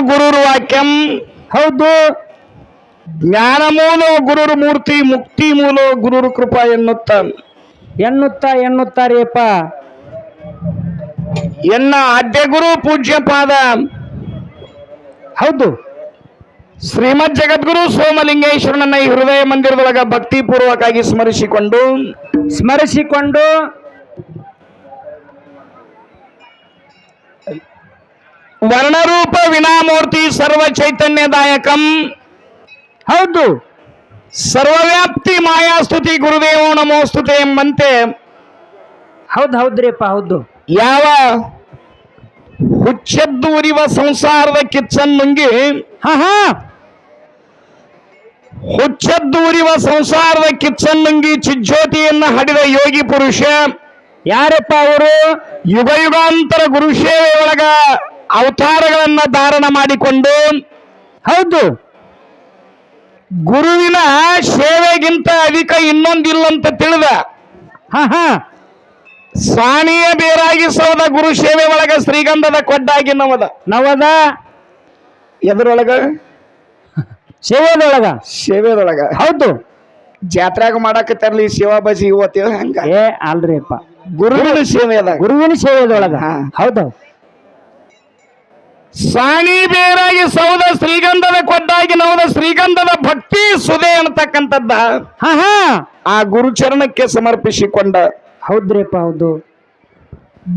ಗುರುರು ವಾಕ್ಯಂ. ಹೌದು. ಜ್ಞಾನ ಮೂಲ ಗುರುರು ಮೂರ್ತಿ ಮುಕ್ತಿ ಮೂಲ ಗುರುರು ಕೃಪಾ ಎನ್ನುತ್ತ. ಎನ್ನುತ್ತಾ ಎನ್ನುತ್ತಾರೇಪ ಎನ್ನ ಆದ್ಯ ಗುರು ಪೂಜ್ಯ ಪಾದ. ಹೌದು. ಶ್ರೀಮದ್ ಜಗದ್ಗುರು ಸೋಮಲಿಂಗೇಶ್ವರನನ್ನ ಈ ಹೃದಯ ಮಂದಿರದೊಳಗ ಭಕ್ತಿಪೂರ್ವಕವಾಗಿ ಸ್ಮರಿಸಿಕೊಂಡು. ಸ್ಮರಿಸಿಕೊಂಡು ವರ್ಣರೂಪ ವಿನಾಮೂರ್ತಿ ಸರ್ವ ಚೈತನ್ಯದಾಯಕಂ. ಹೌದು. ಸರ್ವವ್ಯಾಪ್ತಿ ಮಾಯಾಸ್ತುತಿ ಗುರುದೇವೋ ನಮೋಸ್ತುತೆ ಎಂಬಂತೆ. ಹೌದು ಹೌದ್ರಿಪ್ಪ ಹೌದು. ಯಾವ? ಹುಚ್ಚದ್ದು ಉರಿವ ಸಂಸಾರದ ಕಿಚ್ಚನ್ನುಂಗಿ ಹಾ ಹಾ. ಹುಚ್ಚದ್ದು ಉರಿವ ಸಂಸಾರದ ಕಿಚ್ಚನ್ನುಂಗಿ ಚಿಜ್ಜ್ಯೋತಿಯನ್ನ ಹಡಿದ ಯೋಗಿ ಪುರುಷ. ಯಾರಪ್ಪ ಅವರು? ಯುಗ ಯುಗಾಂತರ ಗುರುಶೇವೆ ಒಳಗ. ಅವತಾರಗಳನ್ನ ಧಾರಣ ಮಾಡಿಕೊಂಡು ಹೌದು. ಗುರುವಿನ ಸೇವೆಗಿಂತ ಅಧಿಕ ಇನ್ನೊಂದಿಲ್ಲಂತ ತಿಳಿದ. ಹ ಹಾ. ಸಾಣಿಯ ಬೇರಾಗಿ ಸೋದ ಗುರು ಸೇವೆ ಒಳಗ ಶ್ರೀಗಂಧದ ಕೊಡ್ಡಾಗಿ ನವದ. ನವದ? ಎದರೊಳಗ? ಸೇವೆದೊಳಗ? ಸೇವೆದೊಳಗ. ಹೌದು. ಜಾತ್ರೆಗ ಮಾಡಾಕತ್ತಾರಲಿ ಸೇವಾ ಬಜಿ ಇವತ್ತಿ ಹಂಗ. ಏ ಅಲ್ರಿಪ್ಪ ಗುರುವಿನ ಅದ ಗುರುವಿನ ಸೇವೆದೊಳಗ. ಹಾ. ಸಾಣಿ ಬೇರಾಗಿ ಸೌದ ಶ್ರೀಗಂಧದ ಕೊಡ್ಡಾಗಿ ನೋದ ಶ್ರೀಗಂಧದ ಭಕ್ತಿ ಸುದೆ ಅಂತಕ್ಕಂಥದ್ದ. ಹಾ ಹಾ. ಆ ಗುರುಚರಣಕ್ಕೆ ಸಮರ್ಪಿಸಿಕೊಂಡ ಹೌದ್ರಿಪ್ಪ ಹೌದು.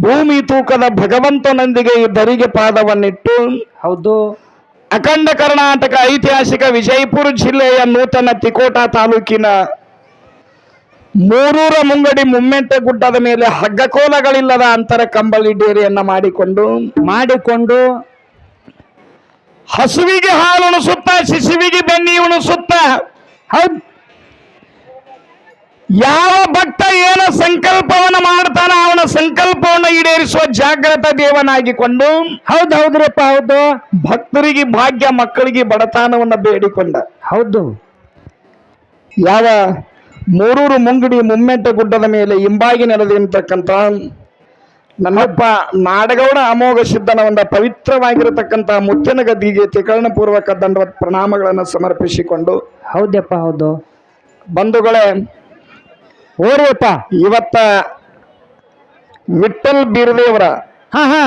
ಭೂಮಿ ತೂಕದ ಭಗವಂತನೊಂದಿಗೆ ಈ ದರಿಗೆ ಪಾದವನ್ನಿಟ್ಟು ಹೌದು. ಅಖಂಡ ಕರ್ನಾಟಕ ಐತಿಹಾಸಿಕ ವಿಜಯಪುರ ಜಿಲ್ಲೆಯ ನೂತನ ತಿಕೋಟ ತಾಲೂಕಿನ ಮೂರೂರ ಮುಂಗಡಿ ಮುಮ್ಮೆಂಟೆ ಗುಡ್ಡದ ಮೇಲೆ ಹಗ್ಗಕೋಲಗಳಿಲ್ಲದ ಅಂತರ ಕಂಬಳಿ ಡೇರಿಯನ್ನ ಮಾಡಿಕೊಂಡು ಮಾಡಿಕೊಂಡು ಹಸುವಿಗೆ ಹಾಲು ಉಣಿಸುತ್ತ ಶಿಶುವಿಗೆ ಬೆನ್ನಿ ಉಣಿಸುತ್ತ. ಯಾವ ಭಕ್ತ ಏನ ಸಂಕಲ್ಪವನ್ನ ಮಾಡ್ತಾನ ಅವನ ಸಂಕಲ್ಪವನ್ನು ಈಡೇರಿಸುವ ಜಾಗೃತ ದೇವನಾಗಿಕೊಂಡು ಹೌದು ಹೌದ್ರಪ್ಪ ಹೌದು. ಭಕ್ತರಿಗೆ ಭಾಗ್ಯ ಮಕ್ಕಳಿಗೆ ಬಡತನವನ್ನು ಬೇಡಿಕೊಂಡ. ಹೌದು. ಯಾವ ಮೂರೂರು ಮುಂಗಡಿ ಮುಮ್ಮೆಂಟ ಗುಡ್ಡದ ಮೇಲೆ ಹಿಂಬಾಗಿ ನೆಲೆದಿರ್ತಕ್ಕಂಥ ನನ್ನಪ್ಪ ನಾಡಗೌಡ ಅಮೋಘ ಸಿದ್ಧನ ಒಂದು ಪವಿತ್ರವಾಗಿರತಕ್ಕಂತಹ ಮುತ್ತಿನ ಗದ್ದಿಗೆ ತ್ರಿಕರಣಪೂರ್ವಕ ದಂಡವತ್ ಪ್ರಣಾಮಗಳನ್ನು ಸಮರ್ಪಿಸಿಕೊಂಡು ಹೌದಪ್ಪ ಹೌದು. ಬಂಧುಗಳೇ ಓರಿಯಪ್ಪ. ಇವತ್ತ ವಿಠಲ್ ಬೀರದೇವರ ಹಾ ಹಾ.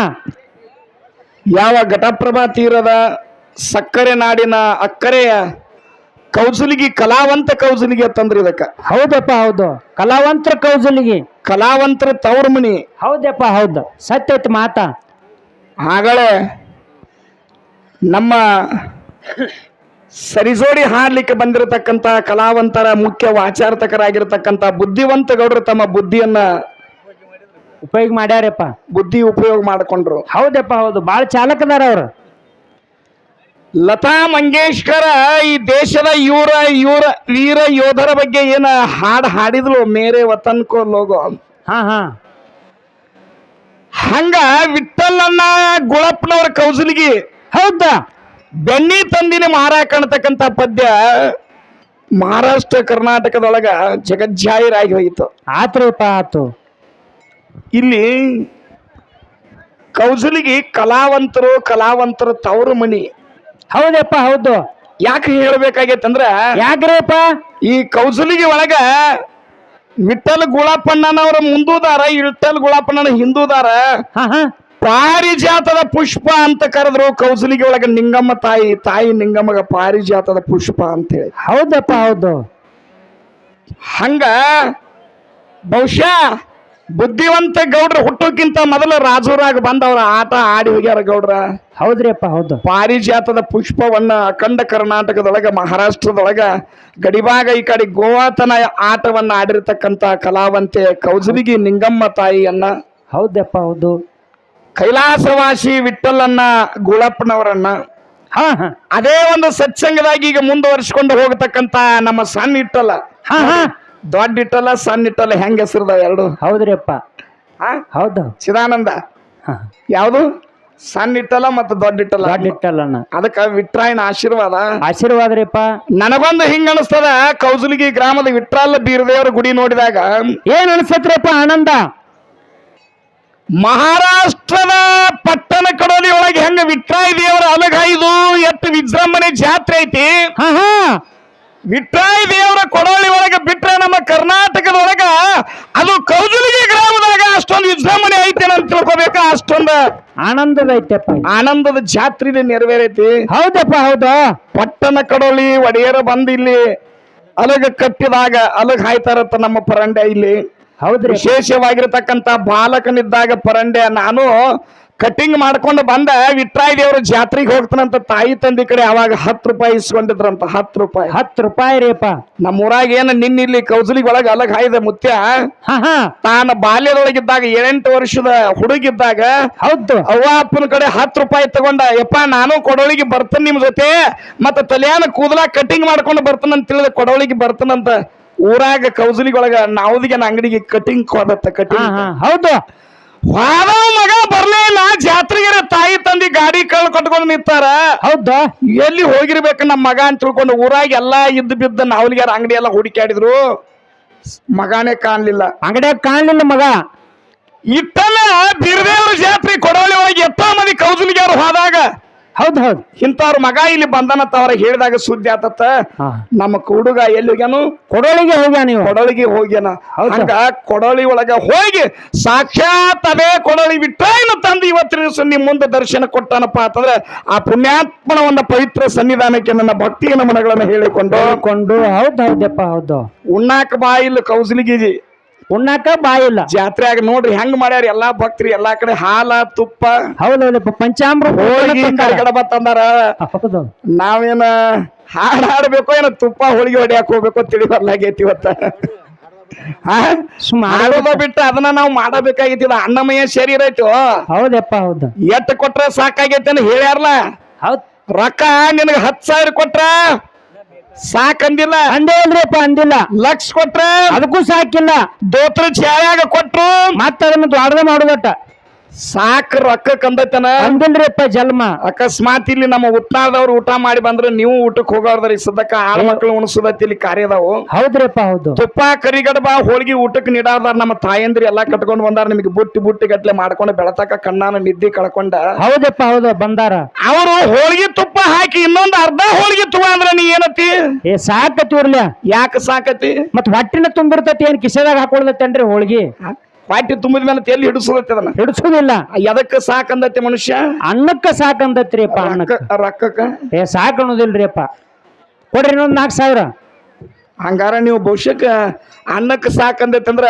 ಯಾವ ಘಟಪ್ರಭಾ ತೀರದ ಸಕ್ಕರೆ ನಾಡಿನ ಅಕ್ಕರೆಯ ಕೌಜುಲಿಗಿ ಕಲಾವಂತ ಕೌಸಲಿಗೆ ತಂದ್ರಿ ಇದಕ್ಕ. ಹೌದಪ್ಪ ಹೌದು. ಕಲಾವಂತ ಕೌಜಲಿಗೆ. ಕಲಾವಂತರ ತವ್ರ ಮನಿ. ಹೌದಪ್ಪ ಹೌದು. ಸತ್ಯತ್ ಮಾತ. ಆಗಲೇ ನಮ್ಮ ಸರಿಸೋಡಿ ಹಾಡ್ಲಿಕ್ಕೆ ಬಂದಿರತಕ್ಕಂಥ ಕಲಾವಂತರ ಮುಖ್ಯ ವಾಚಾರ್ತಕರಾಗಿರ್ತಕ್ಕಂಥ ಬುದ್ಧಿವಂತ ಗೌಡರು ತಮ್ಮ ಬುದ್ಧಿಯನ್ನ ಉಪಯೋಗ ಮಾಡ್ಯಾರಪ್ಪ. ಬುದ್ಧಿ ಉಪಯೋಗ ಮಾಡಿಕೊಂಡ್ರು. ಹೌದಪ್ಪ ಹೌದು. ಭಾಳ ಚಾಲಕದಾರ ಅವ್ರು. ಲತಾ ಮಂಗೇಶ್ಕರ ಈ ದೇಶದ ಇವರ ಯೂರ ವೀರ ಯೋಧರ ಬಗ್ಗೆ ಏನ ಹಾಡು ಹಾಡಿದ್ಲು? ಮೇರೆ ವತನ್ ಕೋ ಲೋಗೋ ಹಾ ಹಾ. ಹಂಗ ವಿಠಲನ್ನ ಗುಳಪ್ಪನವರ ಕೌಸಲಿಗಿ ಹೌದಾ? ಬೆಣ್ಣಿ ತಂದಿನ ಮಾರಾಕ ಅನ್ನತಕ್ಕಂಥ ಪದ್ಯ ಮಹಾರಾಷ್ಟ್ರ ಕರ್ನಾಟಕದೊಳಗ ಜಗಜ್ಜಾಹಿರಾಗಿ ಹೋಯಿತು. ಆತ್ರಿಪ್ಪ ಆತು. ಇಲ್ಲಿ ಕೌಸಲಿಗೆ ಕಲಾವಂತರು ಕಲಾವಂತರು ತವರು ಮನಿ ಹೌದಪ್ಪ ಹೌದು. ಯಾಕೆ ಹೇಳ್ಬೇಕಾಗೈತಂದ್ರ ಯಾಕ್ರಿಪ್ಪ? ಈ ಕೌಸಲಿಗೆ ಒಳಗ ವಿಠಲ್ ಗುಳಾಪಣ್ಣನವರ ಮುಂದೂದಾರ ಇಟ್ಟಲ್ ಗುಳಾಪಣ್ಣನ ಹಿಂದೂದಾರ ಪಾರಿಜಾತದ ಪುಷ್ಪ ಅಂತ ಕರೆದ್ರು ಕೌಸಲಿಗೆ ಒಳಗ ನಿಂಗಮ್ಮ ತಾಯಿ ತಾಯಿ ನಿಂಗಮ್ಮಗ ಪಾರಿಜಾತದ ಪುಷ್ಪ ಅಂತ ಹೇಳಿ ಹೌದಪ್ಪ ಹೌದು. ಹಂಗ ಬಹುಶಃ ಬುದ್ಧಿವಂತ ಗೌಡ್ರ ಹುಟ್ಟೋಕ್ಕಿಂತ ಮೊದಲು ರಾಜೂರಾಗ ಬಂದವ್ರ ಆಟ ಆಡಿ ಹೋಗ್ಯಾರ ಗೌಡ್ರ. ಹೌದ್ರಿಪ್ಪ ಹೌದು. ಪಾರಿಜಾತದ ಪುಷ್ಪವನ್ನ ಅಖಂಡ ಕರ್ನಾಟಕದೊಳಗ ಮಹಾರಾಷ್ಟ್ರದೊಳಗ ಗಡಿಭಾಗ ಈ ಕಡೆ ಗೋವಾತನ ಆಟವನ್ನ ಆಡಿರ್ತಕ್ಕಂತ ಕಲಾವಂತೆ ಕೌಜುಬಿಗಿ ನಿಂಗಮ್ಮ ತಾಯಿಯನ್ನ. ಹೌದಪ್ಪ ಹೌದು. ಕೈಲಾಸವಾಸಿ ವಿಠಲನ್ನ ಗುಳಪ್ಪನವರನ್ನ. ಅದೇ ಒಂದು ಸತ್ಸಂಗದಾಗಿ ಈಗ ಮುಂದುವರಿಸಿಕೊಂಡು ಹೋಗತಕ್ಕಂತ ನಮ್ಮ ಸಣ್ಣ ಇಟ್ಟಲ್ಲ ಹಾ ಹಾ. ದೊಡ್ಡ ಇಟ್ಟಲ್ಲ ಸಣ್ಣ ಇಟ್ಟಲ್ಲ ಹೆಂಗ ಹೆಸರದ ಎರಡು? ಹೌದ್ರಿಪ್ಪ. ಆ? ಹೌದು. ಚಿದಾನಂದ. ಯಾವುದು? ಸಣ್ಣ ಇಟ್ಟಲ್ಲ ಮತ್ತು ದೊಡ್ಡ ಇಟ್ಟಲ್ಲ ದೊಡ್ಡ ಇಟ್ಟಲ್ಲ ಅದಕ್ಕ ವಿಟ್ರಾಯನ ಆಶೀರ್ವಾದ. ಆಶೀರ್ವಾದ ರೀಪ್ಪ ನನಗೊಂದು ಹಿಂಗ ಅನಿಸ್ತದ ಕೌಜುಲಿಗಿ ಗ್ರಾಮದ ವಿಟ್ರಾಲ ಬೀರದೇವರ ಗುಡಿ ನೋಡಿದಾಗ. ಏನ್ ಅನ್ಸತ್ರಿಪ್ಪ ಆನಂದ? ಮಹಾರಾಷ್ಟ್ರದ ಪಟ್ಟಣ ಕಡೋಲಿ ಒಳಗೆ ಹೆಂಗ ವಿಟ್ರಾಯ ದೇವರ ಅಲಗಾಯ್ದು ಎಷ್ಟು ವಿಜೃಂಭಣೆ ಜಾತ್ರೆ ಐತಿ? ಹಾ ಹಾ. ವಿಟ್ರಾಯ ದೇವರ ಕೊಡೋಳಿ ಒಳಗ ಬಿಟ್ರೆ ನಮ್ಮ ಕರ್ನಾಟಕದೊಳಗ ಅದು ಕೌಜುಲಿಗೆ ಗ್ರಾಮದೊಳಗ ಅಷ್ಟೊಂದು ವಿಜೃಂಭಣೆ ಐತೆ ಅಂತ ತಿಳ್ಕೊಬೇಕ ಅಷ್ಟೊಂದು ಆನಂದದ ಐತೆಪ್ಪ. ಆನಂದದ ಜಾತ್ರೆ ನೆರವೇರೈತಿ. ಹೌದಪ್ಪ ಹೌದು. ಪಟ್ಟಣ ಕಡೋಳಿ ಒಡೆಯರ ಬಂದಿಲ್ಲಿ ಅಲಗ ಕಟ್ಟಿದಾಗ ಅಲಗ ಹಾಯ್ತಾರತ್ತ ನಮ್ಮ ಪರಂಡೆ ಇಲ್ಲಿ. ಹೌದ್ರಿ. ವಿಶೇಷವಾಗಿರತಕ್ಕಂತ ಬಾಲಕನಿದ್ದಾಗ ಪರಂಡೆ ನಾನು ಕಟಿಂಗ್ ಮಾಡ್ಕೊಂಡು ಬಂದ. ವಿಟ್ರಾಯ ದೇವರು ಜಾತ್ರೆಗೆ ಹೋಗ್ತಾನಂತ ತಾಯಿ ತಂದೆ ಕಡೆ ಅವಾಗ ಹತ್ತು ರೂಪಾಯಿ ಇಸ್ಕೊಂಡಿದ್ರಂತ ಹತ್ತು ರೂಪಾಯಿ. ಹತ್ತು ರೂಪಾಯಿ ಅಪ್ಪ ನಮ್ಮ ಊರಾಗ ಏನ ನಿನ್ನ ಇಲ್ಲಿ ಕೌಸಲಿ ಒಳಗ ಅಲಗ ಹಾಯ್ದ ಮುತ್ಯ? ಹಾ ಹಾ. ತಾನ ಬಾಲ್ಯದೊಳಗಿದ್ದಾಗ ಏಳೆಂಟು ವರ್ಷದ ಹುಡುಗಿದ್ದಾಗ ಹೌದು. ಅವ್ವ ಅಪ್ಪನ ಕಡೆ ಹತ್ತು ರೂಪಾಯಿ ತಗೊಂಡ ಯಪ್ಪ ನಾನು ಕೊಡೋಳಿಗೆ ಬರ್ತೇನೆ ನಿಮ್ ಜೊತೆ ಮತ್ತೆ ತಲೆಯಾನ ಕೂದಲ ಕಟಿಂಗ್ ಮಾಡ್ಕೊಂಡು ಬರ್ತಾನಂತ ತಿಳಿದ ಕೊಡೋಳಿಗೆ ಬರ್ತಾನಂತ ಊರಾಗ ಕೌಸಲಿಗೊಳಗ ಒಳಗ ನಾವುದಿಗೆ ಅಂಗಡಿಗೆ ಕಟಿಂಗ್ ಹೋದತ್ತ ಕಟಿಂಗ್ ಹೌದು. ವಾದ ಮಗ ಬರ್ಲೇ ಇಲ್ಲ ಜಾತ್ರೆಗೆ ತಾಯಿ ತಂದಿ ಗಾಡಿ ಕಳ್ ಕಟ್ಕೊಂಡು ನಿಂತಾರ. ಹೌದ. ಎಲ್ಲಿ ಹೋಗಿರ್ಬೇಕು ನಮ್ಮ ಮಗ ಅಂತ ತಿಳ್ಕೊಂಡು ಊರಾಗ ಎಲ್ಲಾ ಇದ್ದು ಬಿದ್ದ ನಾವಲಿಗಾರ ಅಂಗಡಿ ಎಲ್ಲ ಹುಡುಕಾಡಿದ್ರು ಮಗಾನೇ ಕಾಣ್ಲಿಲ್ಲ. ಅಂಗಡಿಯಾಗ ಕಾಣ್ಲಿಲ್ಲ ಮಗ. ಇಟ್ಟನ ಬಿರ್ದೇವ್ರ ಜಾತ್ರೆ ಕೊಡೋಳಿ ಒಳಗೆ ಎತ್ತ ಮಂದಿ ಕೌಸಲಿಗಾರ ಹೋದಾಗ ಹೌದು ಹೌದ್. ಇಂಥವ್ರ ಮಗ ಇಲ್ಲಿ ಬಂದನ ಅವ್ರ ಹೇಳಿದಾಗ ಸುದ್ದಿ ಆತತ್ತ. ಹಾ. ನಮ್ಮ ಹುಡುಗ ಎಲ್ಲಿ ಹೋಗ್ಯಾನು? ಕೊಡೋಳಿಗೆ ಹೋಗ್ಯಾನ ನೀವು? ಕೊಡಳಿಗೆ ಹೋಗ್ಯಾನ? ಹಂಗ ಕೊಡಳಿ ಒಳಗ ಹೋಗಿ ಸಾಕ್ಷಾತ್ ಅದೇ ಕೊಡಳಿ ಬಿಟ್ಟು ತಂದು ಇವತ್ತಿನ ದಿವಸ ನಿಮ್ ಮುಂದೆ ದರ್ಶನ ಕೊಟ್ಟಾನಪ್ಪ ಅಂತಂದ್ರೆ ಆ ಪುಣ್ಯಾತ್ಮನ ಒಂದು ಪವಿತ್ರ ಸನ್ನಿಧಾನಕ್ಕೆ ನನ್ನ ಭಕ್ತಿಯ ನಮನಗಳನ್ನು ಹೇಳಿಕೊಂಡು ಕೊಂಡು ಹೌದ್ ಹೌದಪ್ಪ ಹೌದು. ಉಣ್ಣಾಕ ಬಾಯಿಲ್ ಕೌಸಲಿಗಿ ಉಣ್ಣಾಕ ಬಾಯಿಲ್ಲ ಜಾತ್ರೆಯಾಗ ನೋಡ್ರಿ ಹೆಂಗ್ ಮಾಡ್ಯಾರ ಎಲ್ಲಾ ಭಕ್ತರಿ ಎಲ್ಲಾ ಕಡೆ ಹಾಲ ತುಪ್ಪ ಹೌದು ಹೌದಪ್ಪ ಪಂಚಾಮೃತ ಹೋಳಿಗೆ. ಕಡಬ ತಂದಾರ ಹೌದು ನಾವೇನ ಹಾಡ್ ಹಾಡ್ಬೇಕು ಏನ ತುಪ್ಪ ಹೋಳಿಗೆ ಹೊಡಿಯಾಕ ಹೋಗ್ಬೇಕು ತಿಳಿ ಬರ್ಲಾಗೈತಿ ಇವತ್ತ. ಮಾಡೋದ ಬಿಟ್ಟು ಅದನ್ನ ನಾವು ಮಾಡಬೇಕಾಗಿತ್ತಿಲ್ಲ ಅನ್ನಮಯ ಶರೀರ ಐತೋ ಹೌದಪ್ಪ ಹೌದು. ಎಟ್ ಕೊಟ್ರ ಸಾಕಾಗೈತೆ ಹೇಳ್ಯಾರಲ್ಲ? ಹೌದ್. ರೊಕ್ಕ ನಿನಗ ಹತ್ ಸಾವಿರ ಕೊಟ್ರ? ಸಾಕಂದಿಲ್ಲ. ಅಂದೇ ಇಲ್ರಿಪ್ಪ ಅಂದಿಲ್ಲ. ಲಕ್ಷ ಕೊಟ್ರ ಅದಕ್ಕೂ ಸಾಕಿಲ್ಲ. ದೋತ್ರ ಚಾಳ್ಯಾಗ ಕೊಟ್ರು. ಮತ್ತ ಅದನ್ನ ದ್ವಾಡದ ಮಾಡುದಟ ಸಾಕ್ ರೊಕ್ಕ ಕಂದತನ. ಅಂದಿಲ್ರಿಪ್ಪ ಜನ್ಮ. ಅಕಸ್ಮಾತ್ ಇಲ್ಲಿ ನಮ್ಮ ಉತ್ನಾದವ್ರು ಊಟ ಮಾಡಿ ಬಂದ್ರೆ ನೀವು ಊಟಕ್ಕೆ ಹೋಗೋದ್ರಿ ಸದಕ್ಕ ಆಳ್ ಮಕ್ಳು ಉಣಸುದತ್ತಿ ಇಲ್ಲಿ ಕಾರ್ಯದಾವು ಹೌದ್ರಿಪ್ಪ ಹೌದು. ತುಪ್ಪ ಕರಿಗಡಬ ಹೋಳಿಗೆ ಊಟಕ್ಕೆ ನೀಡಾದಾರ ನಮ್ಮ ತಾಯಂದ್ರಿ ಎಲ್ಲಾ ಕಟ್ಕೊಂಡು ಬಂದಾರ. ನಿಮಗೆ ಬುಟ್ಟಿ ಬುಟ್ಟಿ ಗಟ್ಲೆ ಮಾಡ್ಕೊಂಡು ಬೆಳತಕ ಕಣ್ಣಾನ ನಿದ್ದಿ ಕಳ್ಕೊಂಡ. ಹೌದಪ್ಪ ಹೌದು ಬಂದಾರ. ಅವರು ಹೋಳಿಗೆ ತುಪ್ಪ ಹಾಕಿ ಇನ್ನೊಂದು ಅರ್ಧ ಹೋಳಿಗೆ ತುಪ್ಪ ಅಂದ್ರೆ ನೀ ಏನತಿ ಏ ಸಾಕತ್ತಿರ್ಲ ಯಾಕೆ ಸಾಕತಿ ಮತ್ ಹೊಟ್ಟಿನ ತುಂಬಿರ್ತತಿ ಏನ್ ಕಿಸೆದಾಗ ಹಾಕೊಳ್ತೇನ್ರಿ ಹೋಳ್ಗಿ? ಪಾಟಿ ತುಂಬಿದ ಮೇಲೆ ಎಲ್ಲಿ ಹಿಡಿಸೋದತ್ತೆ ಅದನ್ನ. ಹಿಡಿಸೋದಿಲ್ಲ ಎದಕ್ಕೆ ಸಾಕಂದತ್ತೆ ಮನುಷ್ಯ? ಅನ್ನಕ್ಕ ಸಾಕಂದತ್ರಿಪ್ಪ ಅನ್ನಕ್ಕ. ರೊಕ್ಕ ರೊಕ್ಕಕ್ಕ? ಏ ಸಾಕ್ ಅನ್ನೋದಿಲ್ರಿಪ್ಪ ಕೊಡ್ರಿ ಇನ್ನೊಂದ್ ನಾಲ್ಕು ಸಾವಿರ. ಹಂಗಾರ ನೀವು ಭವಿಷ್ಯಕ್ಕ ಅನ್ನಕ್ಕೆ ಸಾಕಂದೈತೆ ಅಂದ್ರ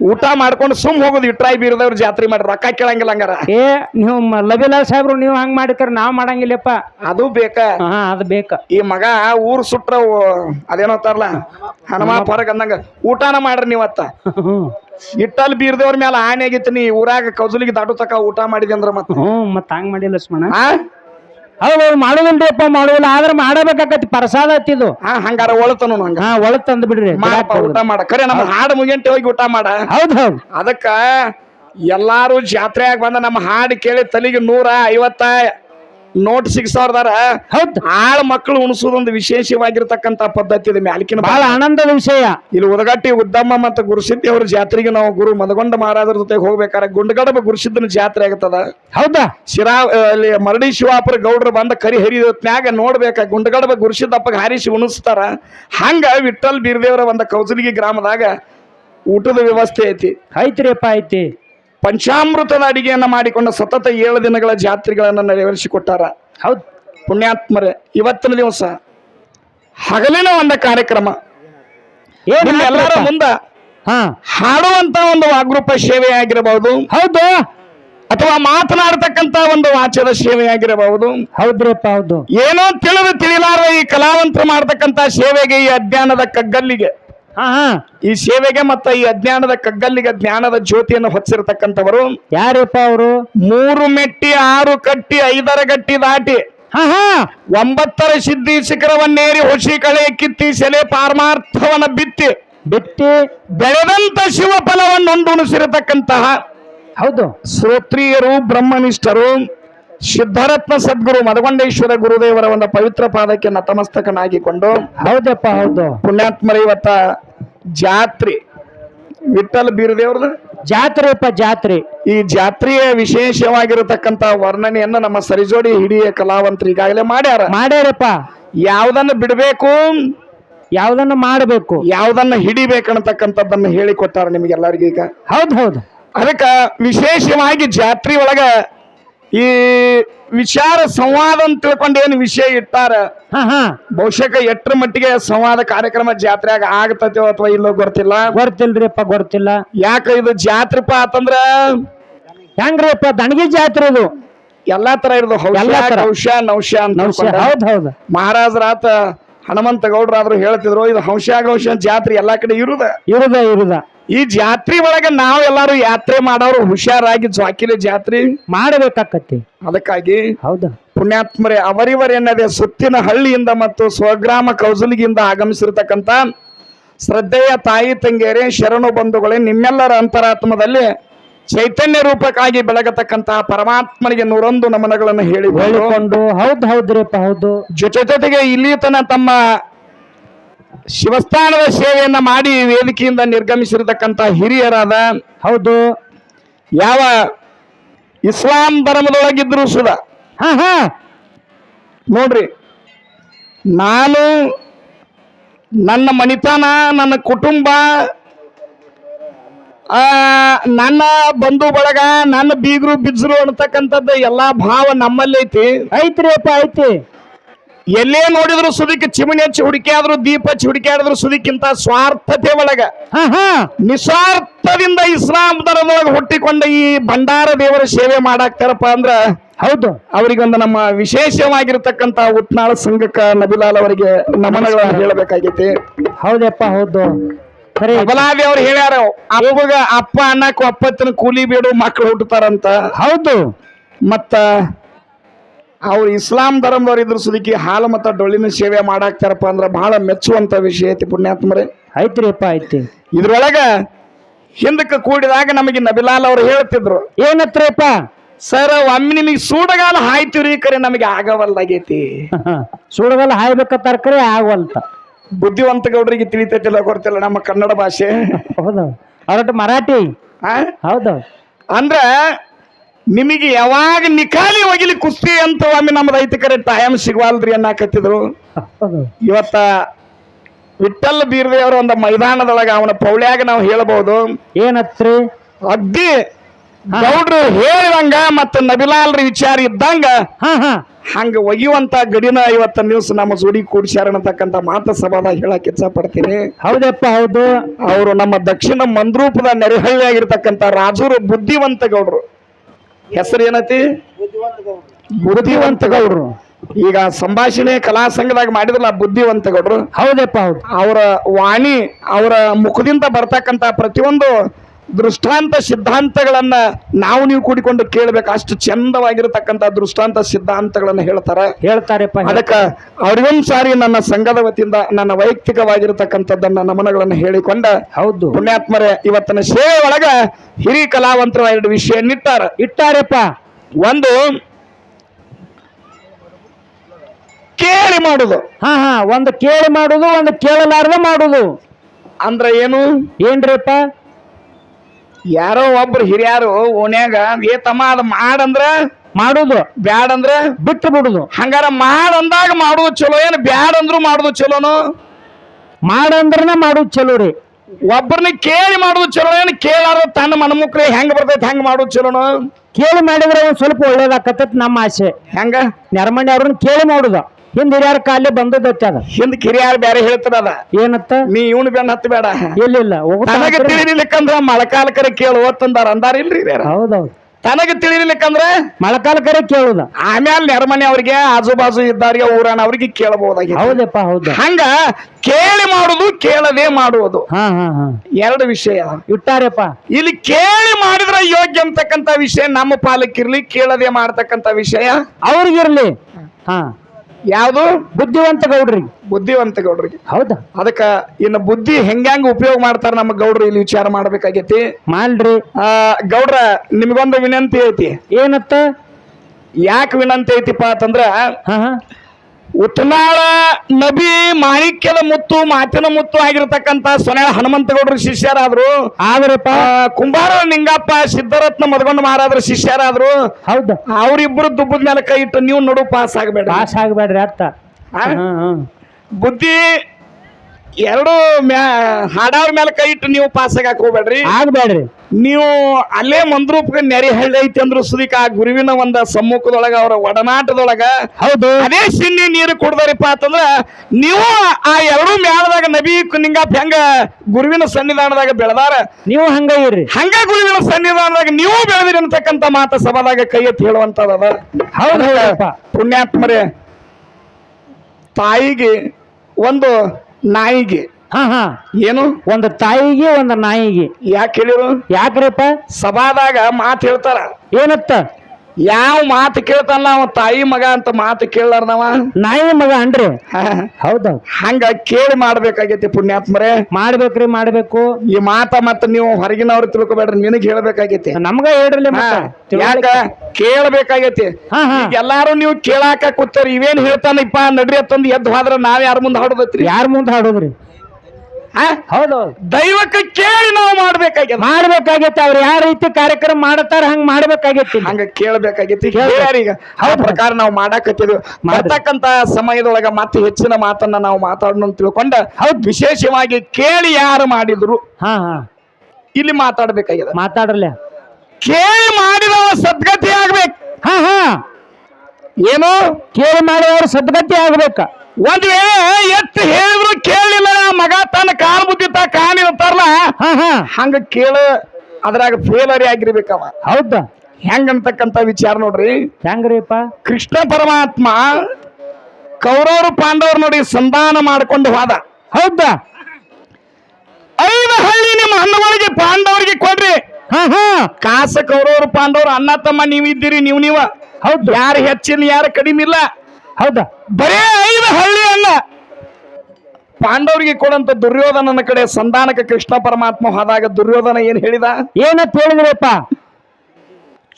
ಊಟ ಮಾಡ್ಕೊಂಡು ಸುಮ್ ಹೋಗೋದು ಇಟ್ರಾಯ್ ಬೀರದವ್ರು ಜಾತ್ರೆ ಮಾಡಿ ರೊಕ್ಕ ಕೇಳಂಗಿಲ್ಲ ಹಂಗಾರ. ಏ ನೀವು ಲಬಿಲಾಲ್ ಸಾಹೇಬ್ರು ನೀವು ಹಂಗ್ ಮಾಡಿಕರ್ ನಾವ್ ಮಾಡಂಗಿಲ್ಲಪ್ಪ. ಅದು ಬೇಕಾ. ಹಾ ಅದು ಬೇಕ. ಈ ಮಗ ಊರ್ ಸುಟ್ರ ಅದೇನೋ ಅಂತಾರಲ್ಲ ಹನುಮ ಹೊರಗ್ ಅಂದಂಗ ಊಟನ ಮಾಡ್ರಿ ನೀವತ್ತ. ಇಟ್ಟಲ್ ಬೀರ್ದವ್ರ ಮೇಲೆ ಆಣೆ ಆಗಿತ್ತು ನೀ ಊರಾಗ ಕೌಜಲಿಗೆ ದಾಟು ತಕ ಊಟ ಮಾಡಿದೆ ಅಂದ್ರ ಮತ್ತ. ಹ್ಮ್ ಮತ್ತ ಹಂಗ್ ಮಾಡಿಲ್ಲ ಲಕ್ಷ್ಮಣ? ಹೌದು ಮಾಡುದಿಲ್ರಿಪ್ಪ ಮಾಡುದಿಲ್ಲ ಆದ್ರೆ ಮಾಡಬೇಕಾಕತಿ ಪ್ರಸಾದ ಹತ್ತಿದು ಹಾ ಹಂಗಾರ ಒಳತನು ಹಂಗ ಹಾ ಒಳಗ್ ತಂದ್ ಬಿಡ್ರಿ ಮಾಡಪ್ಪ ಊಟ ಮಾಡ. ಕರೆ ನಮ್ಮ ಹಾಡು ಮುಗಿಂಟೆ ಹೋಗಿ ಊಟ ಮಾಡ. ಹೌದ್ ಹೌದ್. ಅದಕ್ಕ ಎಲ್ಲಾರು ಜಾತ್ರೆಯಾಗ ಬಂದ ನಮ್ಮ ಹಾಡು ಕೇಳಿ ತಲೆಗೆ ನೂರ ಐವತ್ತ ನೋಟ್ ಸಿಗ್ಸಾರ್ದಾರ. ಆಳ ಮಕ್ಕಳು ಉಣಿಸೋದೊಂದು ವಿಶೇಷವಾಗಿರ್ತಕ್ಕಂತ ಪದ್ಧತಿ ಇದೆ ಮ್ಯಾಲಿಕಿನ ಬಹಳ ಆನಂದದ ವಿಷಯ. ಇಲ್ಲಿ ಉದಗಟ್ಟಿ ಉದ್ದಮ್ಮ ಮತ್ತು ಗುರುಸಿದ್ದಿ ಅವ್ರ ಜಾತ್ರೆಗೆ ನಾವು ಗುರು ಮದಗೊಂಡ ಮಹಾರಾಜರ ಜೊತೆ ಹೋಗ್ಬೇಕಾರೆ ಗುಂಡಗಡಬ ಗುರುಸಿದ್ದನ ಜಾತ್ರೆ ಆಗ್ತದ ಹೌದಾ? ಶಿರಾ ಅಲ್ಲಿ ಮರಡಿ ಶಿವಾಪುರ ಗೌಡ್ರು ಬಂದ ಕರಿ ಹರಿಯೋತ್ನ್ಯಾಗ ನೋಡ್ಬೇಕ ಗುಂಡಗಡಬ ಗುರುಸಿದ್ದಪ್ಪಗೆ ಹಾರಿಸಿ ಉಣಿಸ್ತಾರ. ಹಂಗ ವಿಠಲ್ ಬೀರದೇವ್ರ ಒಂದು ಕೌಸಲಿಗಿ ಗ್ರಾಮದಾಗ ಊಟದ ವ್ಯವಸ್ಥೆ ಐತಿ. ಐತ್ರಿಯಪ್ಪ ಐತಿ. ಪಂಚಾಮೃತದ ಅಡಿಗೆಯನ್ನ ಮಾಡಿಕೊಂಡ ಸತತ ಏಳು ದಿನಗಳ ಜಾತ್ರೆಗಳನ್ನ ನೆರವೇರಿಸಿಕೊಟ್ಟಾರ. ಹೌದು. ಪುಣ್ಯಾತ್ಮರೇ ಇವತ್ತಿನ ದಿವಸ ಹಗಲಿನ ಒಂದು ಕಾರ್ಯಕ್ರಮ. ಎಲ್ಲರ? ಮುಂದ ಹಾ. ಹಾಡುವಂತ ಒಂದು ವಾಗ್ರೂಪ ಸೇವೆ ಆಗಿರಬಹುದು. ಹೌದು. ಅಥವಾ ಮಾತನಾಡತಕ್ಕಂತ ಒಂದು ವಾಚ್ಯದ ಸೇವೆ ಆಗಿರಬಹುದು. ಹೌದ್ರಪ್ಪ ಹೌದು. ಏನೋ ತಿಳಿದು ತಿಳಿಲಾರ ಈ ಕಲಾವಂತರು ಮಾಡತಕ್ಕಂತ ಸೇವೆಗೆ ಈ ಅಜ್ಞಾನದ ಕಗ್ಗಲ್ಲಿಗೆ ಹಾ ಹಾ. ಈ ಸೇವೆಗೆ ಮತ್ತು ಈ ಅಜ್ಞಾನದ ಕಗ್ಗಲ್ಲಿಗೆ ಜ್ಞಾನದ ಜ್ಯೋತಿಯನ್ನು ಹೊಚ್ಚಿರತಕ್ಕಂಥವರು ಯಾರಪ್ಪ ಅವರು? ಮೂರು ಮೆಟ್ಟಿ ಆರು ಕಟ್ಟಿ ಐದರ ಗಟ್ಟಿ ದಾಟಿ ಹಾ ಹಾ. ಒಂಬತ್ತರ ಸಿದ್ಧಿ ಶಿಖರವನ್ನೇರಿ ಹೊಸಿ ಕಳೆ ಕಿತ್ತಿ ಸೆಲೆ ಪಾರಮಾರ್ಥವನ್ನ ಬಿತ್ತಿ ಬಿತ್ತಿ. ಬೆಳೆದಂತ ಶಿವ ಫಲವನ್ನು ಉಣಿಸಿರತಕ್ಕಂತಹ ಹೌದು. ಶ್ರೋತ್ರಿಯರು ಬ್ರಹ್ಮನಿಷ್ಠರು ಸಿದ್ಧರತ್ನ ಸದ್ಗುರು ಮದಗೊಂಡೇಶ್ವರ ಗುರುದೇವರ ಒಂದು ಪವಿತ್ರ ಪಾದಕ್ಕೆ ನತಮಸ್ತಕನಾಗಿಕೊಂಡು ಹೌದಪ್ಪ ಹೌದು. ಪುಣ್ಯಾತ್ಮರ ಇವತ್ತ ಜಾತ್ರೆ. ವಿಠಲ್ ಬೀರದೇವ್ರದ ಜಾತ್ರೆಪ್ಪ ಜಾತ್ರೆ. ಈ ಜಾತ್ರೆಯ ವಿಶೇಷವಾಗಿರತಕ್ಕಂತ ವರ್ಣನೆಯನ್ನ ನಮ್ಮ ಸರಿಜೋಡಿ ಹಿಡಿಯ ಕಲಾವಂತರು ಈಗಾಗಲೇ ಮಾಡ್ಯಾರ. ಮಾಡ್ಯಾರಪ್ಪ. ಯಾವ್ದನ್ನ ಬಿಡಬೇಕು? ಯಾವ್ದನ್ನ ಮಾಡಬೇಕು? ಯಾವ್ದನ್ನ ಹಿಡಿಬೇಕನ್ನತಕ್ಕಂಥದ್ದನ್ನ ಹೇಳಿಕೊಟ್ಟಾರ ನಿಮಗೆಲ್ಲರಿಗೂ ಈಗ ಹೌದ್ ಹೌದು. ಅದಕ್ಕ ವಿಶೇಷವಾಗಿ ಜಾತ್ರೆ ಒಳಗ ಈ ವಿಚಾರ ಸಂವಾದ ಅಂತ ತಿಳ್ಕೊಂಡು ಏನು ವಿಷಯ ಇಟ್ಟಾರ? ಬಹುಶಃ ಎಟ್ರ ಮಟ್ಟಿಗೆ ಸಂವಾದ ಕಾರ್ಯಕ್ರಮ ಜಾತ್ರೆಯಾಗ ಆಗತೈತೋ ಅಥವಾ ಇಲ್ಲೋ ಗೊತ್ತಿಲ್ಲ? ಗೊತ್ತಿಲ್ರಿಪ್ಪ ಗೊತ್ತಿಲ್ಲ. ಯಾಕ ಇದು ಜಾತ್ರೆಪ್ಪ ಆತಂದ್ರ ಹೆಂಗ್ರಿಪ್ಪ ದಣಗಿ ಜಾತ್ರೆ ಇದು? ಎಲ್ಲಾ ತರ ಇರೋದು. ಹೌಶ ನೌಶ ಅಂತ. ಹೌದ್ ಹೌದು. ಮಹಾರಾಜರಾತ ಹನುಮಂತ ಗೌಡ್ರಾದ್ರು ಹೇಳ್ತಿದ್ರು ಇದು ಹಂಶ ಗೌಶ ಜಾತ್ರೆ ಎಲ್ಲಾ ಕಡೆ ಇರುದ. ಇರುದ ಇರುದ. ಈ ಜಾತ್ರೆ ಒಳಗೆ ನಾವ್ ಎಲ್ಲಾರು ಯಾತ್ರೆ ಮಾಡೋರು ಹುಷಾರಾಗಿ ಜಾಕಿಲೆ ಜಾತ್ರೆ. ಮಾಡಬೇಕಾಕತಿ ಅದಕ್ಕಾಗಿ ಹೌದು. ಪುಣ್ಯಾತ್ಮರೇ ಅವರಿವರೆನ್ನದೆ ಸುತ್ತಿನ ಹಳ್ಳಿಯಿಂದ ಮತ್ತು ಸ್ವಗ್ರಾಮ ಕೌಸಲಿಗಿಂದ ಆಗಮಿಸಿರ್ತಕ್ಕಂಥ ಶ್ರದ್ಧೆಯ ತಾಯಿ ತಂಗಿಯರೇ ಶರಣು ಬಂಧುಗಳೇ ನಿಮ್ಮೆಲ್ಲರ ಅಂತರಾತ್ಮದಲ್ಲಿ ಚೈತನ್ಯ ರೂಪಕ್ಕಾಗಿ ಬೆಳಗತಕ್ಕಂತಹ ಪರಮಾತ್ಮನಿಗೆ ನೂರೊಂದು ನಮನಗಳನ್ನು ಹೇಳಿ ಹೇಳಿಕೊಂಡು ಹೌದು ಹೌದ್ರಿಪ್ಪ ಹೌದು. ಜೊತೆ ಜೊತೆಗೆ ಇಲ್ಲಿ ತನ ತಮ್ಮ ಶಿವಸ್ಥಾನದ ಸೇವೆಯನ್ನ ಮಾಡಿ ವೇದಿಕೆಯಿಂದ ನಿರ್ಗಮಿಸಿರತಕ್ಕಂತ ಹಿರಿಯರಾದ ಹೌದು. ಯಾವ ಇಸ್ಲಾಂ ಧರ್ಮದೊಳಗಿದ್ರು ಸುಧ ಹಾ ಹಾ. ನೋಡ್ರಿ ನಾನು ನನ್ನ ಮನಿತನ ನನ್ನ ಕುಟುಂಬ ಆ, ನನ್ನ ಬಂಧು ಬಳಗ ನನ್ನ ಬೀಗರು ಬಿಜ್ರು ಅನ್ನತಕ್ಕಂಥದ್ದು ಎಲ್ಲಾ ಭಾವ ನಮ್ಮಲ್ಲಿ ಐತಿ. ಐತ್ರಿಪ್ಪ ಐತಿ ಎಲ್ಲೇ ನೋಡಿದ್ರು ಸುದಿಕ್ಕೆ ಚಿಮಣಿ ಹಚ್ಚಿ ಹುಡುಕಿ ಆದ್ರೂ ದೀಪ ಹಚ್ಚಿ ಹುಡುಕಿ ಆದ್ರೂ ಸುದಿಕ್ಕಿಂತ ಸ್ವಾರ್ಥತೆ ಒಳಗ ನಿಸ್ವಾರ್ಥದಿಂದ ಇಸ್ಲಾಂ ದರದೊಳಗೆ ಹುಟ್ಟಿಕೊಂಡ ಈ ಭಂಡಾರ ದೇವರ ಸೇವೆ ಮಾಡಾಕ್ತಾರಪ್ಪ ಅಂದ್ರ ಹೌದು. ಅವರಿಗೊಂದು ನಮ್ಮ ವಿಶೇಷವಾಗಿರ್ತಕ್ಕಂತ ಉತ್ನಾಳ ಸಂಘಕ್ಕ ನಬಿಲಾಲ್ ಅವರಿಗೆ ನಮನಗಳನ್ನು ಹೇಳಬೇಕಾಗೈತಿ. ಹೌದಪ್ಪ ಹೌದು. ಸರಿ. ನಬಲಾದಿ ಅವ್ರು ಹೇಳ್ಯಾರ ಅಪ್ಪಗ ಅಪ್ಪ ಅನ್ನಕ್ ಒಪ್ಪತ್ತಿನ ಕೂಲಿ ಬೇಡು ಮಕ್ಕಳು ಹುಟ್ಟುತ್ತಾರಂತ. ಹೌದು. ಮತ್ತ ಅವ್ರು ಇಸ್ಲಾಂ ಧರ್ಮದವ್ರು ಇದ್ರ ಸುದಕ್ಕೆ ಹಾಲು ಮತ್ತ ಡೊಳ್ಳಿನ ಸೇವೆ ಮಾಡಾಕ್ತಾರಪ್ಪ ಅಂದ್ರೆ ಬಹಳ ಮೆಚ್ಚುವಂತ ವಿಷಯ ಐತಿ ಪುಣ್ಯಾತ್ಮರೇ. ಐತ್ರಿಪ್ಪ ಐತಿ ಇದ್ರೊಳಗ ಹಿಂದಕ್ಕೆ ಕೂಡಿದಾಗ ನಮಗೆ ನಬಿಲಾಲ್ ಅವ್ರು ಹೇಳ್ತಿದ್ರು ಏನತ್ರಪ್ಪ ಸರ್ ಒಮ್ಮೆ ನಿಮಗೆ ಸೂಡಗಾಲ ಹಾಯ್ತಿವ್ರಿ ಕರೆ ನಮಗೆ ಆಗವಲ್ಲಾಗೈತಿ ಸುಡಗಲ್ಲ ಹಾಯ್ಬೇಕ ತರ್ಕರಿ ಆಗವಲ್ತ. ಬುದ್ಧಿವಂತ ಗೌಡರಿಗೆ ತಿಳಿತೈತಿಲ್ಲ ಗೊತ್ತಿಲ್ಲ ನಮ್ಮ ಕನ್ನಡ ಭಾಷೆ. ಹೌದು. ಮರಾಠಿ. ಆ? ಹೌದು. ಅಂದ್ರ ನಿಮಗೆ ಯಾವಾಗ ನಿಖಾಲಿ ಒಗಿಲಿ ಕುಸ್ತಿ ಅಂತ ಒಮ್ಮೆ ನಮ್ಮ ರೈತಕರೇ ಕರೆ ಟೈಮ್ ಸಿಗುವಲ್ರಿ ಅನ್ನಕತ್ತಿದ್ರು. ಹೌದು. ಇವತ್ತ ವಿಠಲ್ ಬೀರ್ದೇವ್ರ ಒಂದು ಮೈದಾನದೊಳಗ ಅವನ ಪೌಳ್ಯಾಗ ನಾವು ಹೇಳಬಹುದು ಏನತ್ರಿ? ಅಗ್ದಿ ಗೌಡ್ರು ಹೇಳಿದಂಗ ಮತ್ತ ನಬಿಲಾಲ್ರ ವಿಚಾರ ಇದ್ದಂಗ ಹಾ ಹಾ. ಹಂಗ ಒಗಿಯುವಂತ ಗಡಿನ ಇವತ್ತು ನ್ಯೂಸ್ ನಮ್ಮ ಜೋಡಿ ಕೂಡಿಸ್ಯಾರ ಅನ್ನತಕ್ಕಂತ ಮಾತ ಸಭಾದಾಗ ಹೇಳಕ್ಕೆ ಇಚ್ಛಪಡ್ತೀನಿ. ಹೌದಪ್ಪ ಹೌದು. ಅವರು ನಮ್ಮ ದಕ್ಷಿಣ ಮಂದ್ರೂಪದ ನೆರೆಹಳ್ಳಿಯಾಗಿರ್ತಕ್ಕಂಥ ರಾಜೂರು ಬುದ್ಧಿವಂತ ಗೌಡ್ರು. ಹೆಸರು ಏನತಿ? ಬುದ್ಧಿವಂತ ಗೌಡ್ರು. ಈಗ ಸಂಭಾಷಣೆ ಕಲಾ ಸಂಘದಾಗ ಮಾಡಿದ್ರಲ್ಲ ಬುದ್ಧಿವಂತ ಗೌಡ್ರು. ಹೌದಪ್ಪ ಹೌದು. ಅವರ ವಾಣಿ ಅವರ ಮುಖದಿಂದ ಬರ್ತಕ್ಕಂಥ ಪ್ರತಿಯೊಂದು ದೃಷ್ಟಾಂತ ಸಿದ್ಧಾಂತಗಳನ್ನು ನಾವು ನೀವು ಕೂಡಿಕೊಂಡು ಕೇಳಬೇಕು. ಅಷ್ಟು ಚಂದವಾಗಿರತಕ್ಕಂಥ ದೃಷ್ಟಾಂತ ಸಿದ್ಧಾಂತಗಳನ್ನು ಹೇಳ್ತಾರೆ. ಹೇಳ್ತಾರಪ್ಪ ಅದಕ್ಕೆ ಅವ್ರಿಗೊಂದ್ ಸಾರಿ ನನ್ನ ಸಂಘದ ವತಿಯಿಂದ ನನ್ನ ವೈಯಕ್ತಿಕವಾಗಿರತಕ್ಕಂಥದ್ದನ್ನ ನಮನಗಳನ್ನು ಹೇಳಿಕೊಂಡ ಹೌದು. ಪುಣ್ಯಾತ್ಮರೇ ಇವತ್ತಿನ ಸೇವೆ ಒಳಗ ಹಿರಿ ಕಲಾವಂತರ ಎರಡು ವಿಷಯ ಇಟ್ಟಾರ. ಇಟ್ಟಾರೆಪ್ಪ. ಒಂದು ಕೇಳಿ ಮಾಡುದು. ಹಾ ಹಾ ಒಂದು ಕೇಳಿ ಮಾಡುದು ಒಂದು ಕೇಳಲಾರ್ದ ಮಾಡುದು. ಅಂದ್ರೆ ಏನು? ಏನ್ರಿಪ್ಪ? ಯಾರೋ ಒಬ್ರು ಹಿರಿಯರು ಓಣ್ಯಾಗ ಏ ತಮ್ಮ ಅದ ಮಾಡಂದ್ರ? ಮಾಡುದು. ಬ್ಯಾಡಂದ್ರ? ಬಿಟ್ಟು ಬಿಡುದು. ಹಂಗಾರ ಮಾಡಂದಾಗ ಮಾಡುದು ಚಲೋ ಏನು ಬ್ಯಾಡಂದ್ರು ಮಾಡುದು ಚಲೋನು? ಮಾಡಂದ್ರನ ಮಾಡುದು ಚಲೋ ರೀ. ಒಬ್ಬರನ್ನ ಕೇಳಿ ಮಾಡುದು ಚಲೋ ಏನು ಕೇಳಾರ ತನ್ನ ಮನಮುಕ್ರಿ ಹೆಂಗ್ ಬರ್ತೈತಿ ಹೆಂಗ್ ಮಾಡುದು ಚಲೋನು? ಕೇಳಿ ಮಾಡಿದ್ರೆ ಒಂದ್ ಸ್ವಲ್ಪ ಒಳ್ಳೇದಾಕತ್ತ ನಮ್ಮ ಆಸೆ. ಹೆಂಗ? ನೆರಮಂಡಿ ಅವ್ರನ್ನ ಕೇಳಿ ಮಾಡುದ. ಹಿಂದ್ ಹಿರಿಯರ ಕಾಲೇ ಬಂದದೈತಿ ಅದ. ಹಿಂದ್ ಬೇರೆ ಬ್ಯಾರೆ ಅದ. ಏನತ್ತ? ನೀ ಇವನು ಬೆನ್ನ ಹತ್ತ ಬೇಡ ಇಲ್ಲ ಇಲ್ಲ ನನಗೆ ತಿಳಿಲಿಕ್ಕಂದ್ರ ಮಳಕಾಲಕರ ಕೇಳು ಓದ್ತಂದಾರ ಅಂದಾರ ಇಲ್ರಿ ಇವ್ಯಾರ? ಹೌದೌದು. ತನಗೆ ತಿಳಿಲಿಕ್ಕಂದ್ರ ಮಳೆಕಾಲ ಕರೆ ಕೇಳುದ. ಆಮೇಲೆ ನೆರಮನೆ ಅವ್ರಿಗೆ ಆಜು ಬಾಜು ಇದ್ದಾರಿಗೆ ಊರನ ಅವ್ರಿಗೆ ಕೇಳಬಹುದಾಗಿ ಹೌದಪ್ಪ ಹೌದು. ಹಂಗ ಕೇಳಿ ಮಾಡುದು ಕೇಳದೆ ಮಾಡುವುದು. ಹಾ ಹಾ ಹಾ. ಎರಡು ವಿಷಯ. ಇಟ್ಟಾರೆಪ್ಪ. ಇಲ್ಲಿ ಕೇಳಿ ಮಾಡಿದ್ರ ಯೋಗ್ಯ ಅಂತಕ್ಕಂತ ವಿಷಯ ನಮ್ಮ ಪಾಲಕ್ಕಿರ್ಲಿ ಕೇಳದೆ ಮಾಡ್ತಕ್ಕಂತ ವಿಷಯ. ಅವ್ರಿಗಿರ್ಲಿ. ಹಾ. ಯಾವುದು? ಬುದ್ಧಿವಂತ ಗೌಡ್ರಿಗೆ ಬುದ್ಧಿವಂತ ಗೌಡ್ರಿಗೆ ಹೌದಾ? ಅದಕ್ಕ ಇನ್ನು ಬುದ್ಧಿ ಹೆಂಗ್ಯಾಂಗ ಉಪಯೋಗ ಮಾಡ್ತಾರ ನಮ್ಮ ಗೌಡ್ರು ಇಲ್ಲಿ ವಿಚಾರ ಮಾಡ್ಬೇಕಾಗೈತಿ? ಮಾಡ್ರಿ. ಆ ಗೌಡ್ರ ನಿಮ್ಗೊಂದು ವಿನಂತಿ ಐತಿ? ಏನತ್ತ? ಯಾಕೆ ವಿನಂತಿ ಐತಿಪ್ಪ ಅಂತಂದ್ರ ಹಾ ಹಾ. ಉತ್ತನಾಳ ನಬಿ ಮಾಣಿಕ್ಯದ ಮುತ್ತು ಮಾತಿನ ಮುತ್ತು ಆಗಿರತಕ್ಕಂತ ಸೊನೆ ಹನುಮಂತಗೌಡರು ಶಿಷ್ಯರಾದ್ರು. ಆದ್ರಪ್ಪ. ಕುಂಬಾರ ನಿಂಗಪ್ಪ ಸಿದ್ಧರತ್ನ ಮದಗೊಂಡ ಮಹಾರಾಜರ ಶಿಷ್ಯರಾದ್ರು. ಹೌದು. ಅವ್ರಿಬ್ರು ದುಬ್ಬದ ಮೇಲೆ ಕೈ ಇಟ್ಟು ನೀವು ನೋಡು ಪಾಸ್ ಆಗಬೇಡ ಪಾಸ್ ಆಗಬೇಡ್ರಿ ಅತ್ತ ಬುದ್ಧಿ ಎರಡು ಮ್ಯಾ ಹಾಡಾವ್ರ ಮೇಲೆ ಕೈ ಇಟ್ಟು ನೀವು ಪಾಸ್ ಆಗಕ್ ಹೋಗ್ಬೇಡ್ರಿ ಆಗ್ಬೇಡ್ರಿ. ನೀವು ಅಲ್ಲೇ ಮಂದ್ರೂಪಕ್ಕೆ ನೆರೆ ಹಳ್ಳಿ ಐತಿ ಅಂದ್ರು ಸುದೀಕ ಆ ಗುರುವಿನ ಒಂದ ಸಮ್ಮುಖದೊಳಗ ಅವರ ಒಡನಾಟದೊಳಗ ಹೌದು. ಅದೇ ಸಿನ್ನಿ ನೀರು ಕುಡ್ದಾರಿಪ್ಪ ಅಂತಂದ್ರ ನೀವು ಆ ಎರಡು ಮ್ಯಾಳದಾಗ ನಬಿ ನಿಂಗಪ್ಪ ಹೆಂಗ ಗುರುವಿನ ಸನ್ನಿಧಾನದಾಗ ಬೆಳೆದಾರ? ನೀವು ಹಂಗ ಇರ್ರಿ. ಹಂಗ ಗುರುವಿನ ಸನ್ನಿಧಾನದಾಗ ನೀವು ಬೆಳೆದಿರಿ ಅಂತಕ್ಕಂತ ಮಾತ ಸಭಾದಾಗ ಕೈ ಎತ್ತಿ ಹೇಳುವಂತದ ಹೌದು ಪುಣ್ಯಾತ್ಮರೇ ತಾಯಿಗೆ ಒಂದು ನಾಯಿಗೆ. ಹಾ ಹಾ. ಏನು? ಒಂದು ತಾಯಿಗೆ ಒಂದು ನಾಯಿಗೆ. ಯಾಕೆ ಹೇಳಿರು? ಯಾಕ್ರಿಪ್ಪ? ಸಭಾದಾಗ ಮಾತು ಹೇಳ್ತಾರ. ಏನತ್ತ? ಯಾವ ಮಾತು ಕೇಳ್ತಾನಲ್ಲ ಅವ? ತಾಯಿ ಮಗ ಅಂತ ಮಾತು ಕೇಳಾರ್ದವ ನಾಯಿ ಮಗ ಅನ್ರಿ. ಹೌದ. ಹಂಗ ಕೇಳಿ ಮಾಡ್ಬೇಕಾಗೈತಿ ಪುಣ್ಯಾತ್ಮರೇ. ಮಾಡ್ಬೇಕ್ರಿ ಮಾಡ್ಬೇಕು. ಈ ಮಾತ ಮತ್ತ ನೀವು ಹೊರಗಿನವ್ರು ತಿಳ್ಕೊಬೇಡ್ರಿ ನಿನಗ್ ಹೇಳ್ಬೇಕಾಗೈತಿ. ನಮ್ಗ ಹೇಳ್ರಿ ಯಾಕ? ಕೇಳ್ಬೇಕಾಗೈತಿ. ಎಲ್ಲಾರು ನೀವು ಕೇಳಾಕ ಕೂತಾರ ಇವೇನ್ ಹೇಳ್ತಾನಪ್ಪ ನಡ್ರಿ ಅಂತಂದ್ ಎದ್ದು ಹೋದ್ರ ನಾವ್ ಯಾರ ಮುಂದೆ ಹಾಡೋದತ್ರಿ? ಯಾರ ಮುಂದೆ ಹಾಡೋದ್ರಿ? ಹೌದೌದು ದೈವಕ್ಕೆ ಕೇಳಿ ನಾವು ಮಾಡ್ಬೇಕಾಗ್ಯದ ಮಾಡ್ಬೇಕಾಗೈತಿ ಅವ್ರು ಯಾವ ರೀತಿ ಕಾರ್ಯಕ್ರಮ ಮಾಡತಾರ ಹಂಗ ಮಾಡ್ಬೇಕಾಗೈತಿ ಹಂಗ ಕೇಳ್ಬೇಕಾಗಿತ್ತು ಈಗ ಹೌದು ಆ ಪ್ರಕಾರ ನಾವು ಮಾಡಾಕತ್ತಿದ್ವಿ. ಮಾಡ್ತಕ್ಕಂತ ಸಮಯದೊಳಗ ಮತ್ತೆ ಹೆಚ್ಚಿನ ಮಾತನ್ನ ನಾವು ಮಾತಾಡೋಣ ತಿಳ್ಕೊಂಡ ಹೌದು. ವಿಶೇಷವಾಗಿ ಕೇಳಿ ಯಾರು ಮಾಡಿದ್ರು? ಹಾ ಹಾ. ಇಲ್ಲಿ ಮಾತಾಡ್ಬೇಕಾಗ್ಯದ ಮಾತಾಡ್ರಲ್ಲ. ಕೇಳಿ ಮಾಡಿದವ ಸದ್ಗತಿ ಆಗ್ಬೇಕು ಹಾ ಹಾ. ಏನು? ಕೇಳಿ ಮಾಡಿದವ್ರು ಸದ್ಗತಿ ಆಗ್ಬೇಕ ಒಂದ್ ವೇಳೆ ಎತ್ತು ಹೇಳಿದ್ರು ಕೇಳಲಿಲ್ಲ. ಮಗ ತನ್ನ ಕಾಲ್ ಬುದ್ಧಿತ ಕಾನ್ ಇರ್ತಾರಲ್ಲ ಹಾ ಹಂಗ ಕೇಳ ಅದ್ರಾಗ ಫೇಲರಿ ಆಗಿರ್ಬೇಕವ. ಹೌದಾ? ಹೆಂಗಂತಕ್ಕಂತ ವಿಚಾರ ನೋಡ್ರಿ. ಹೆಂಗ್ರಿಪ್ಪ? ಕೃಷ್ಣ ಪರಮಾತ್ಮ ಕೌರವರು ಪಾಂಡವರು ನೋಡಿ ಸಂಧಾನ ಮಾಡ್ಕೊಂಡು ಹೋದ. ಹೌದ? ಐದು ಹಳ್ಳಿ ನಿಮ್ಮ ಹಣ್ಣುಗಳಿಗೆ ಪಾಂಡವರಿಗೆ ಕೊಡ್ರಿ. ಹಾ ಹಾ. ಕಾಸ ಕೌರವರು ಪಾಂಡವರು ಅಣ್ಣ ತಮ್ಮ ನೀವಿದ್ದೀರಿ ನೀವು ನೀವ. ಹೌದು. ಯಾರು ಹೆಚ್ಚಿನ ಯಾರು ಕಡಿಮೆ ಇಲ್ಲ ಹೌದಾ? ಬರೇ ಐದು ಹಳ್ಳಿ ಅಲ್ಲ. ಪಾಂಡವರಿಗೆ ಕೊಡಂತ ದುರ್ಯೋಧನನ ಕಡೆ ಸಂಧಾನಕ್ಕೆ ಕೃಷ್ಣ ಪರಮಾತ್ಮ ಹೋದಾಗ ದುರ್ಯೋಧನ ಏನ್ ಹೇಳಿದ? ಏನಂತ ಹೇಳಿದ್ರಪ್ಪ?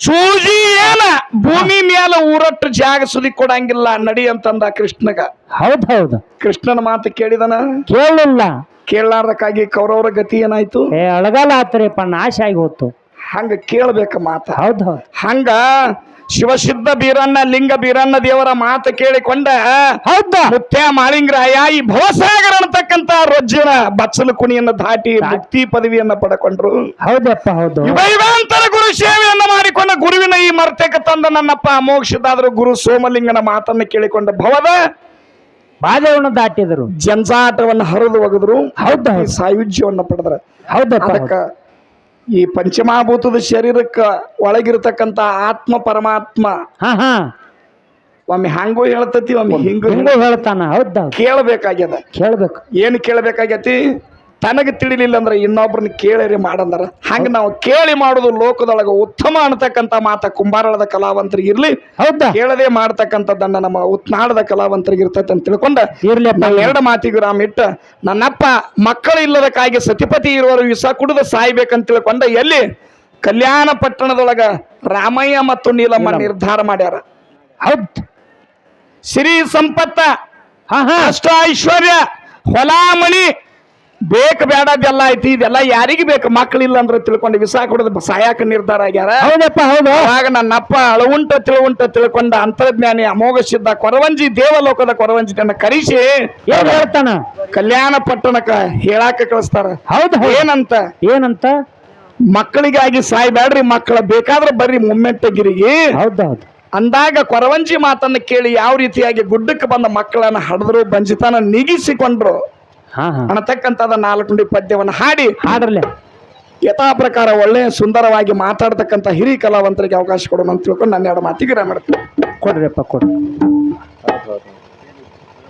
ಚೂಜಿ ಏನ? ಭೂಮಿ ಮೇಲೆ ಊರಟ್ಟು ಜಾಗ ಸುದಿ ಕೊಡಂಗಿಲ್ಲ ನಡಿ ಅಂತಂದ ಕೃಷ್ಣಗ. ಹೌದ್ ಹೌದು. ಕೃಷ್ಣನ ಮಾತು ಕೇಳಿದನ? ಕೇಳಲಿಲ್ಲ. ಕೇಳಲಾರ್ದಕ್ಕಾಗಿ ಕೌರವರ ಗತಿ ಏನಾಯ್ತು? ಏ ಅಳಗಾಲ ಆತ್ರಿಪ್ಪ ನಾಶ ಆಗಿ ಹೋತು. ಹಂಗ ಕೇಳ್ಬೇಕ ಮಾತ. ಹೌದ್ ಹೌದು. ಹಂಗ ಶಿವಸಿದ್ಧ ಬೀರಣ್ಣ ಲಿಂಗ ಬೀರಣ್ಣ ದೇವರ ಮಾತು ಕೇಳಿಕೊಂಡ ಹೌದಾ? ಮುತ್ಯ ಮಾಳಿಂಗರಾಯ ಈ ಭವಸಾಗರ ಅಂತಕ್ಕಂತ ರೊಜ್ಜನ ಬಚ್ಚಲು ಕುಣಿಯನ್ನು ದಾಟಿ ಮುಕ್ತಿ ಪದವಿಯನ್ನ ಪಡ್ಕೊಂಡ್ರು. ಹೌದಪ್ಪ ಹೌದು. ವೈವಾಂತರ ಗುರು ಸೇವೆಯನ್ನ ಮಾಡಿಕೊಂಡ ಗುರುವಿನ ಈ ಮರ್ತಕ್ಕೆ ತಂದ ನನ್ನಪ್ಪ ಮೋಕ್ಷದಾದ್ರು ಗುರು ಸೋಮಲಿಂಗನ ಮಾತನ್ನ ಕೇಳಿಕೊಂಡ ಭವದ ಬಾಧವನ್ನು ದಾಟಿದರು. ಜಂಜಾಟವನ್ನು ಹರಿದು ಒಗೆದ್ರು. ಹೌದು? ಸಾಯುಜ್ಯವನ್ನು ಪಡೆದ್ರ. ಹೌದಪ್ಪ ಈ ಪಂಚಮಹಾಭೂತದ ಶರೀರಕ್ಕ ಒಳಗಿರತಕ್ಕಂತ ಆತ್ಮ ಪರಮಾತ್ಮ. ಹಾ ಹಾ. ಒಮ್ಮೆ ಹಂಗೂ ಹೇಳ್ತತಿ ಒಮ್ಮೆ ಹಿಂಗೂ ಹಿಂಗೂ ಹೇಳ್ತಾನ ಹೌದ ಕೇಳಬೇಕಾಗ್ಯದ. ಕೇಳ್ಬೇಕು. ಏನು ಕೇಳಬೇಕಾಗೈತಿ ತನಗೆ ತಿಳಿಲಿಲ್ಲ ಅಂದ್ರೆ ಇನ್ನೊಬ್ರನ್ನ ಕೇಳರಿ ಮಾಡಂದಾರ. ಹಂಗ ನಾವು ಕೇಳಿ ಮಾಡುದು ಲೋಕದೊಳಗ ಉತ್ತಮ ಅನ್ನತಕ್ಕಂತ ಮಾತ ಕುಂಬಾರಳದ ಕಲಾವಂತರಿಗೆ ಇರ್ಲಿ. ಹೌದಾ? ಕೇಳದೆ ಮಾಡ್ತಕ್ಕಂಥದ್ದನ್ನ ನಮ್ಮ ಉತ್ನಾಡದ ಕಲಾವಂತರಿಗೆ ಇರ್ತೈತೆ ಅಂತ ತಿಳ್ಕೊಂಡ. ಇರ್ಲಿ ಎರಡು ಮಾತಿಗೆ ರಾಮ್ ಇಟ್ಟ. ನನ್ನಪ್ಪ ಮಕ್ಕಳು ಇಲ್ಲದಕ್ಕಾಗಿ ಸತಿಪತಿ ಇರುವರು ವಿಷ ಕುಡಿದು ಸಾಯ್ಬೇಕಂತ ತಿಳ್ಕೊಂಡ ಎಲ್ಲಿ? ಕಲ್ಯಾಣ ಪಟ್ಟಣದೊಳಗ ರಾಮಯ್ಯ ಮತ್ತು ನೀಲಮ್ಮ ನಿರ್ಧಾರ ಮಾಡ್ಯಾರ. ಹೌದ್. ಸಿರಿ ಸಂಪತ್ತ ಅಷ್ಟ ಐಶ್ವರ್ಯ ಹೊಲ ಮಣಿ ಬೇಕ ಬೇಡದೆಲ್ಲ ಐತಿ ಇದೆಲ್ಲ ಯಾರಿಗೆ ಬೇಕು? ಮಕ್ಕಳಿಲ್ಲ ಅಂದ್ರೆ ತಿಳ್ಕೊಂಡು ವಿಸಾ ಕುಡಿದು ಸಾಯಾಕ ನಿರ್ಧಾರ ಆಗ್ಯಾರ? ಹೌದಪ್ಪ ಹೌದು. ಆಗ ನನ್ನಪ್ಪ ಅಳವುಂಟ ತಿಳುವುಂಟ ತಿಳ್ಕೊಂಡ ಅಂತರ್ಜ್ಞಾನಿ ಅಮೋಘ ಸಿದ್ಧ ಕೊರವಂಜಿ ದೇವಲೋಕದ ಕೊರವಂಜಿತನ್ನ ಕರೆಸಿ ಏನ್ ಹೇಳ್ತಾನ? ಕಲ್ಯಾಣ ಪಟ್ಟಣಕ್ಕ ಹೇಳಾಕ ಕಳಿಸ್ತಾರ. ಹೌದ್ ಏನಂತ? ಏನಂತ? ಮಕ್ಕಳಿಗಾಗಿ ಸಾಯ್ಬೇಡ್ರಿ ಮಕ್ಕಳ ಬೇಕಾದ್ರೆ ಬರ್ರಿ ಹೌದು ಹೌದೌದು ಅಂದಾಗ ಕೊರವಂಜಿ ಮಾತನ್ನ ಕೇಳಿ ಯಾವ ರೀತಿಯಾಗಿ ಗುಡ್ಡಕ್ಕೆ ಬಂದ ಮಕ್ಕಳನ್ನ ಹಡಿದ್ರು ಬಂಜಿತನ ನೀಗಿಸಿಕೊಂಡ್ರು. ಅನ್ನತಕ್ಕಂಥದ ನಾಲ್ಕು ನುಡಿ ಪದ್ಯವನ್ನು ಹಾಡಿ. ಹಾಡ್ರಲ್ಲ ಯಥಾ ಪ್ರಕಾರ ಒಳ್ಳೆ ಸುಂದರವಾಗಿ ಮಾತಾಡ್ತಕ್ಕಂಥ ಹಿರಿ ಕಲಾವಂತರಿಗೆ ಅವಕಾಶ ಕೊಡೋಣ ಅಂತ ತಿಳ್ಕೊಂಡು ನನ್ನ ಎರಡು ಮಾತಿಗೆ ಮಾಡ್ತೀನಿ ಕೊಡ್ರಿಪ್ಪ ಕೊಡ್ರಿ